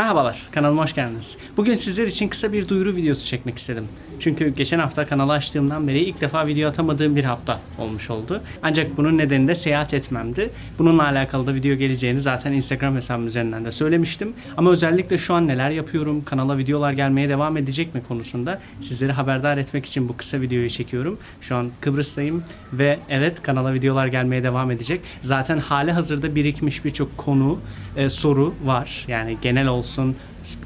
Merhabalar, kanalıma hoş geldiniz. Bugün sizler için kısa bir duyuru videosu çekmek istedim. Çünkü geçen hafta kanalı açtığımdan beri ilk defa video atamadığım bir hafta olmuş oldu. Ancak bunun nedeni de seyahat etmemdi. Bununla alakalı da video geleceğini zaten Instagram hesabım üzerinden de söylemiştim. Ama özellikle şu an neler yapıyorum, kanala videolar gelmeye devam edecek mi konusunda sizleri haberdar etmek için bu kısa videoyu çekiyorum. Şu an Kıbrıs'tayım ve evet kanala videolar gelmeye devam edecek. Zaten hali hazırda birikmiş birçok konu, e, soru var. Yani genel olsun,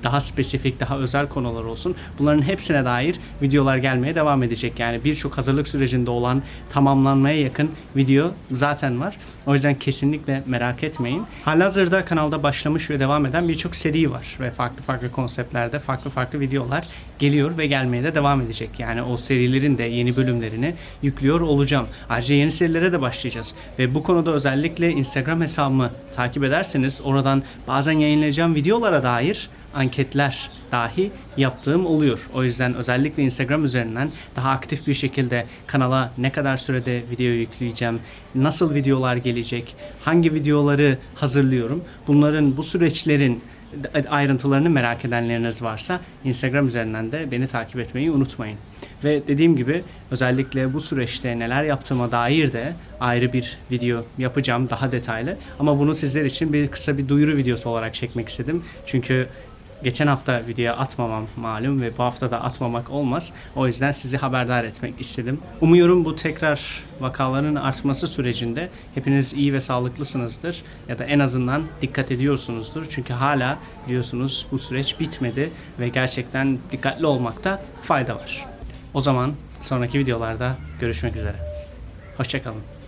daha spesifik, daha özel konular olsun. Bunların hepsine dair videolar gelmeye devam edecek. Yani birçok hazırlık sürecinde olan tamamlanmaya yakın video zaten var. O yüzden kesinlikle merak etmeyin. Halihazırda kanalda başlamış ve devam eden birçok seri var ve farklı farklı konseptlerde farklı farklı videolar geliyor ve gelmeye de devam edecek. Yani o serilerin de yeni bölümlerini yüklüyor olacağım. Ayrıca yeni serilere de başlayacağız. Ve bu konuda özellikle Instagram hesabımı takip ederseniz oradan bazen yayınlayacağım videolara dair anketler dahi yaptığım oluyor. O yüzden özellikle Instagram üzerinden daha aktif bir şekilde kanala ne kadar sürede video yükleyeceğim, nasıl videolar gelecek, hangi videoları hazırlıyorum. Bunların bu süreçlerin ayrıntılarını merak edenleriniz varsa Instagram üzerinden de beni takip etmeyi unutmayın. Ve dediğim gibi özellikle bu süreçte neler yaptığıma dair de ayrı bir video yapacağım daha detaylı. Ama bunu sizler için bir kısa bir duyuru videosu olarak çekmek istedim. Çünkü geçen hafta videoya atmamam malum ve bu hafta da atmamak olmaz. O yüzden sizi haberdar etmek istedim. Umuyorum bu tekrar vakaların artması sürecinde hepiniz iyi ve sağlıklısınızdır ya da en azından dikkat ediyorsunuzdur. Çünkü hala biliyorsunuz bu süreç bitmedi ve gerçekten dikkatli olmakta fayda var. O zaman sonraki videolarda görüşmek üzere. Hoşçakalın.